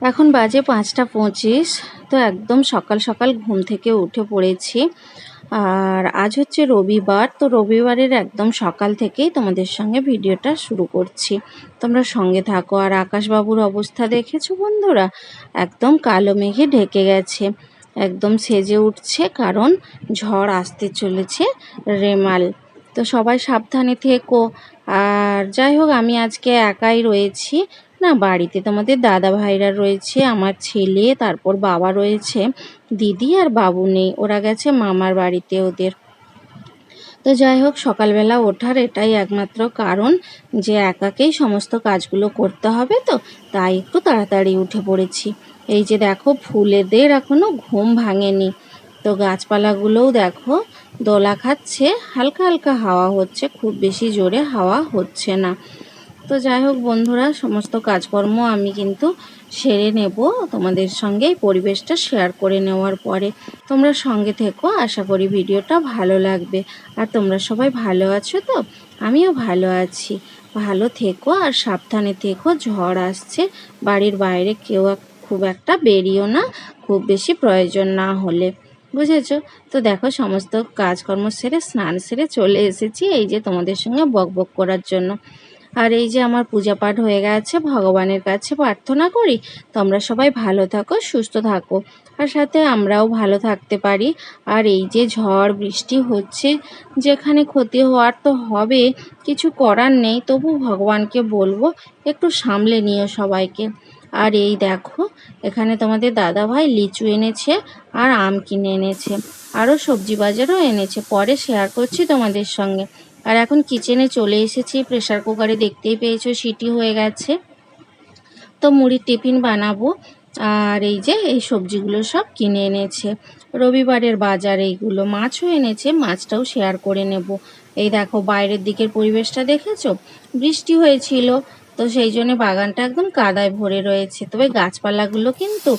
এখন বাজে পাঁচটা পঁচিশ, তো একদম সকাল সকাল ঘুম থেকে উঠে পড়েছি। আর আজ হচ্ছে রবিবার, তো রবিবারের একদম সকাল থেকেই তোমাদের সঙ্গে ভিডিওটা শুরু করছি। তোমরা সঙ্গে থাকো। আর আকাশবাবুর অবস্থা দেখেছ বন্ধুরা? একদম কালো মেঘে ঢেকে গেছে। একদম সেজে উঠছে কারণ ঝড় আসতে চলেছে রেমাল। তো সবাই সাবধানে থেকো। আর যাই হোক, আমি আজকে একাই রয়েছি। না, বাড়িতে তোমাদের দাদা ভাইরা রয়েছে, আমার ছেলে, তারপর বাবা রয়েছে, দিদি আর বাবু নেই, ওরা গেছে মামার বাড়িতে ওদের। তো যাই হোক, সকালবেলা ওঠার এটাই একমাত্র কারণ যে একাকেই সমস্ত কাজগুলো করতে হবে তো, তাই একটু তাড়াতাড়ি উঠে পড়েছি। এই যে দেখো, ফুলেদের এখনও ঘুম ভাঙেনি। তো গাছপালাগুলোও দেখো, দোলা খাচ্ছে, হালকা হালকা হাওয়া হচ্ছে, খুব বেশি জোরে হাওয়া হচ্ছে না। তো যাই হোক বন্ধুরা, সমস্ত কাজকর্ম আমি কিন্তু সেরে নেব তোমাদের সঙ্গে পরিবেশটা শেয়ার করে নেওয়ার পরে। তোমরা সঙ্গে থেকো, আশা করি ভিডিওটা ভালো লাগবে। আর তোমরা সবাই ভালো আছো তো? আমিও ভালো আছি। ভালো থেকো আর সাবধানে থেকো, ঝড় আসছে, বাড়ির বাইরে কেউ খুব একটা বেরিও না, খুব বেশি প্রয়োজন না হলে। বুঝেছ? তো দেখো, সমস্ত কাজকর্ম সেরে, স্নান সেরে চলে এসেছি, এই যে তোমাদের সঙ্গে বক বক করার জন্য। আর এই যে আমার পূজা পাঠ হয়ে গেছে, ভগবানের কাছে প্রার্থনা করি, তোমরা সবাই ভালো থাকো, সুস্থ থাকো। আর সাথে আমরাও ভালো থাকতে পারি। আর এই যে ঝড়, বৃষ্টি হচ্ছে, যেখানে ক্ষতি হওয়ার তো হবে, কিছু করার নেই, তবু ভগবানকে বলব, একটু সামলে নিও সবাইকে। আর এই দেখো, এখানে তোমাদের দাদা ভাই লিচু এনেছে আর আম কিনে এনেছে, আরও সবজি বাজারও এনেছে, পরে শেয়ার করছি তোমাদের সঙ্গে। আর এখন কিচেনে চলে এসেছি। প্রেশার কুকারে দেখতেই পেয়েছ, সিটি হয়ে গেছে। তো মুড়ির টিফিন বানাবো। আর এই যে, এই সবজিগুলো সব কিনে এনেছে। রবিবারের বাজার এইগুলো। মাছও এনেছে, মাছটাও শেয়ার করে নেব। এই দেখো, বাইরের দিকের পরিবেশটা দেখেছ? বৃষ্টি হয়েছিল, তো সেই জন্য বাগানটা একদম কাদায় ভরে রয়েছে। তবে গাছপালাগুলো কিন্তু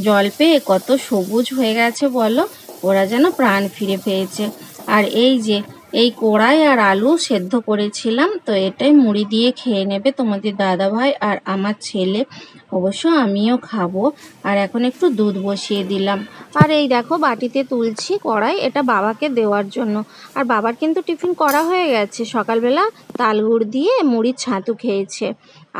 জল পেয়ে কত সবুজ হয়ে গেছে বলো? ওরা যেন প্রাণ ফিরে পেয়েছে। আর এই যে এই কড়াই আর আলু সেদ্ধ করেছিলাম, তো এটাই মুড়ি দিয়ে খেয়ে নেবে তোমাদের দাদা ভাই আর আমার ছেলে। অবশ্য আমিও খাব। আর এখন একটু দুধ বসিয়ে দিলাম। আর এই দেখো বাটিতে তুলছি কড়াই, এটা বাবাকে দেওয়ার জন্য। আর বাবার কিন্তু টিফিন করা হয়ে গেছে। সকালবেলা তালগুড় দিয়ে মুড়ির ছাতু খেয়েছে।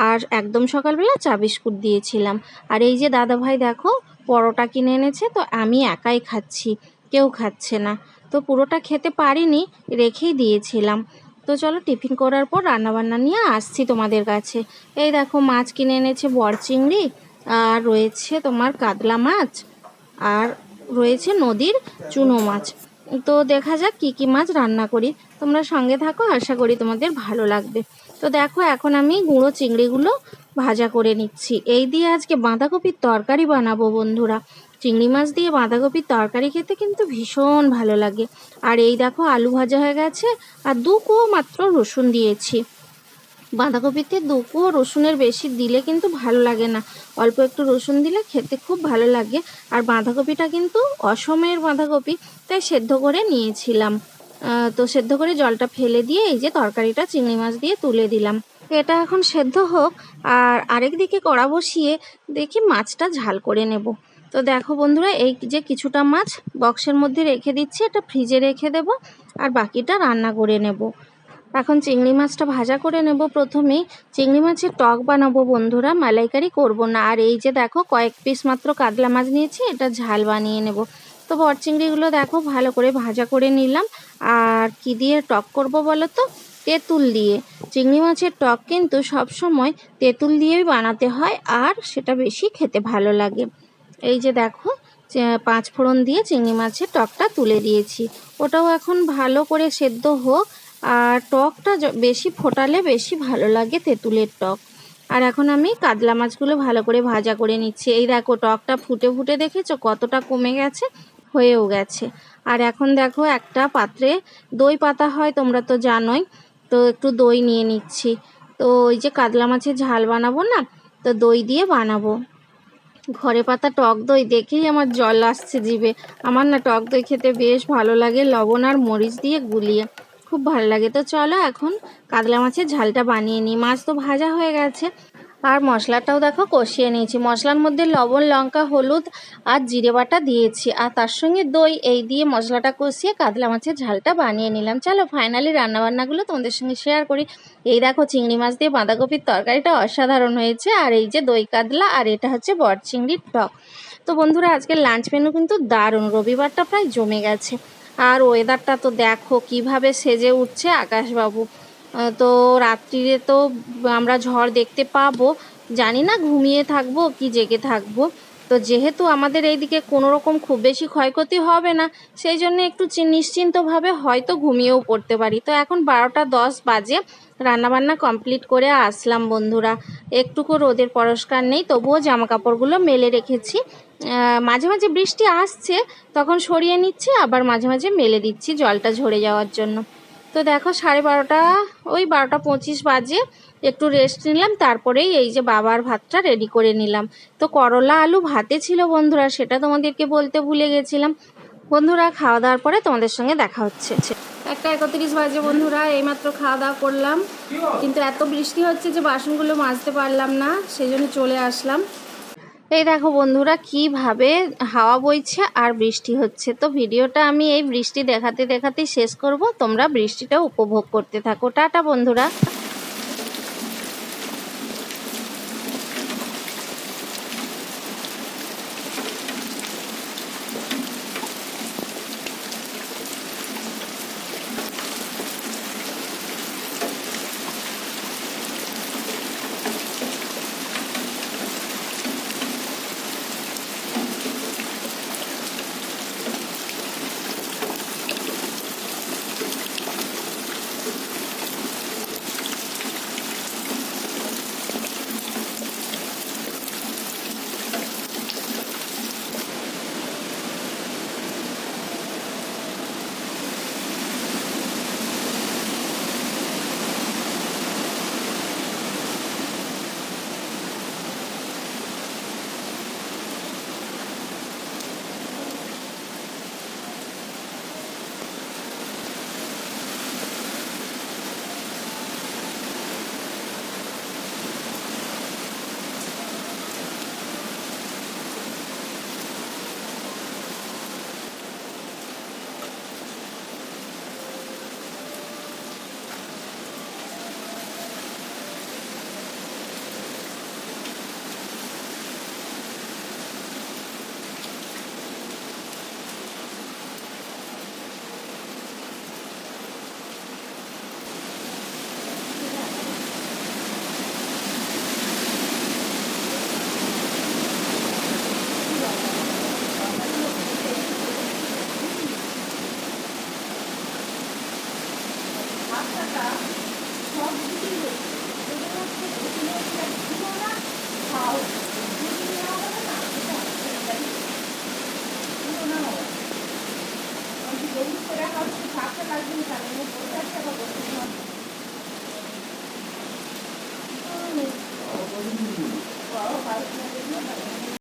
আর একদম সকালবেলা চা বিস্কুট দিয়েছিলাম। আর এই যে দাদা ভাই দেখো, পরোটা কিনে এনেছে, তো আমি একাই খাচ্ছি। কেউ খাচ্ছে না। তো পুরোটা খেতে পারিনি, রেখেই দিয়েছিলাম। তো চলো টিফিন করার পর রান্নাবান্না নিয়ে আসছি তোমাদের কাছে। এই দেখো মাছ কিনে এনেছে বড় চিংড়ি আর রয়েছে তোমার কাতলা মাছ, আর রয়েছে নদীর চুনো মাছ। তো দেখা যাক কী কী মাছ রান্না করি। তোমরা সঙ্গে থাকো, আশা করি তোমাদের ভালো লাগবে। তো দেখো এখন আমি গুঁড়ো চিংড়িগুলো ভাজা করে নিচ্ছি। এই দিয়ে আজকে বাঁধাকপির তরকারি বানাবো বন্ধুরা। চিংড়ি মাছ দিয়ে বাঁধাকপির তরকারি খেতে কিন্তু ভীষণ ভালো লাগে। আর এই দেখো আলু ভাজা হয়ে গেছে, আর দু কুয়ো মাত্র রসুন দিয়েছি। বাঁধাকপিতে দু কুয়ো রসুনের বেশি দিলে কিন্তু ভালো লাগে না। অল্প একটু রসুন দিলে খেতে খুব ভালো লাগে। আর বাঁধাকপিটা কিন্তু অসময়ের বাঁধাকপি, তাই সেদ্ধ করে নিয়েছিলাম। তো সেদ্ধ করে জলটা ফেলে দিয়ে এই যে তরকারিটা চিংড়ি মাছ দিয়ে তুলে দিলাম। এটা এখন সেদ্ধ হোক, আর আরেক দিকে কড়া বসিয়ে দেখি মাছটা ঝাল করে নেব। তো দেখো বন্ধুরা, এই যে কিছুটা মাছ বক্সের মধ্যে রেখে দিচ্ছি, এটা ফ্রিজে রেখে দেব, আর বাকিটা রান্না করে নেব। এখন চিংড়ি মাছটা ভাজা করে নেব প্রথমেই। চিংড়ি মাছের টক বানাবো বন্ধুরা, মালাইকারি করব না। আর এই যে দেখো, কয়েক পিস মাত্র কাতলা মাছ নিয়েছি, এটা ঝাল বানিয়ে নেব। তো বট চিংড়িগুলো দেখো, ভালো করে ভাজা করে নিলাম। আর কি দিয়ে টক করব বলো তো? তেঁতুল দিয়ে। চিংড়ি মাছের টক কিন্তু সব সময় তেঁতুল দিয়েই বানাতে হয়, আর সেটা বেশি খেতে ভালো লাগে। এই যে দেখো পাঁচ ফোড়ন দিয়ে চিংড়ি মাছের টকটা তুলে দিয়েছি। ওটাও এখন ভালো করে সেদ্ধ হোক, আর টকটা বেশি ফোটালে বেশি ভালো লাগে তেঁতুলের টক। আর এখন আমি কাতলা মাছগুলো ভালো করে ভাজা করে নিচ্ছি। এই দেখো, টকটা ফুটে ফুটে দেখেছ? কতটা কমে গেছে? হয়েও গেছে। আর এখন দেখো, একটা পাত্রে দই পাতা হয়, তোমরা তো জানোই। তো একটু দই নিয়ে নিচ্ছি। তো ওই যে কাতলা মাছের ঝাল বানাবো না, তো দই দিয়ে বানাবো। ঘরে পাতা টক দই দেখেই আমার জল আসছে জিভে। আমার না টক দই খেতে বেশ ভালো লাগে, লবণ আর মরিচ দিয়ে গুলিয়ে। খুব ভালো লাগে। তো চলো এখন কাতলা মাছের ঝালটা বানিয়ে নিই। মাছ তো ভাজা হয়ে গেছে। আর মশলাটাও দেখো কষিয়ে নিয়েছি। মশলার মধ্যে লবণ, লঙ্কা, হলুদ আর জিরে বাটা দিয়েছি। আর তার সঙ্গে দই, এই দিয়ে মশলাটা কষিয়ে কাতলা মাছের ঝালটা বানিয়ে নিলাম। চলো ফাইনালি রান্নাবান্নাগুলো তোমাদের সঙ্গে শেয়ার করি। এই দেখো চিংড়ি মাছ দিয়ে বাঁধাকপির তরকারিটা অসাধারণ হয়েছে। আর এই যে দই কাতলা আর এটা হচ্ছে বট চিংড়ির টক। তো বন্ধুরা, আজকের লাঞ্চ মেনু কিন্তু দারুণ। রবিবারটা প্রায় জমে গেছে। আর ওয়েদারটা তো দেখো কীভাবে সেজে উঠছে আকাশবাবু। তো রাত্রিরে তো আমরা ঝড় দেখতে পাবো। জানি না ঘুমিয়ে থাকব কি জেগে থাকব। তো যেহেতু আমাদের এইদিকে কোনো রকম খুব বেশি ক্ষয়ক্ষতি হবে না, সেই জন্য একটু নিশ্চিন্তভাবে হয়তো ঘুমিয়েও পড়তে পারি। তো এখন বারোটা দশ বাজে, রান্নাবান্না কমপ্লিট করে আসলাম বন্ধুরা। একটুকু রোদের পরস্কার নেই, তবুও জামা কাপড়গুলো মেলে রেখেছি। মাঝে মাঝে বৃষ্টি আসছে, তখন সরিয়ে নিচ্ছি, আবার মাঝে মাঝে মেলে দিচ্ছি জলটা ঝরে যাওয়ার জন্য। তো দেখো সাড়ে বারোটা, ওই বারোটা পঁচিশ বাজে। একটু রেস্ট নিলাম, তারপরেই এই যে বাবার ভাতটা রেডি করে নিলাম। তো করলা আলু ভাতে ছিল বন্ধুরা, সেটা তোমাদেরকে বলতে ভুলে গেছিলাম। বন্ধুরা, খাওয়া দাওয়ার পরে তোমাদের সঙ্গে দেখা হচ্ছে। একটা একত্রিশ বাজে বন্ধুরা, এইমাত্র খাওয়া দাওয়া করলাম। কিন্তু এত বৃষ্টি হচ্ছে যে বাসনগুলো মাজতে পারলাম না সেই জন্য চলে আসলাম। এই দেখো বন্ধুরা, কীভাবে হাওয়া বইছে আর বৃষ্টি হচ্ছে। তো ভিডিওটা আমি এই বৃষ্টি দেখাতে দেখাতেই শেষ করব। তোমরা বৃষ্টিটা উপভোগ করতে থাকো। টাটা বন্ধুরা।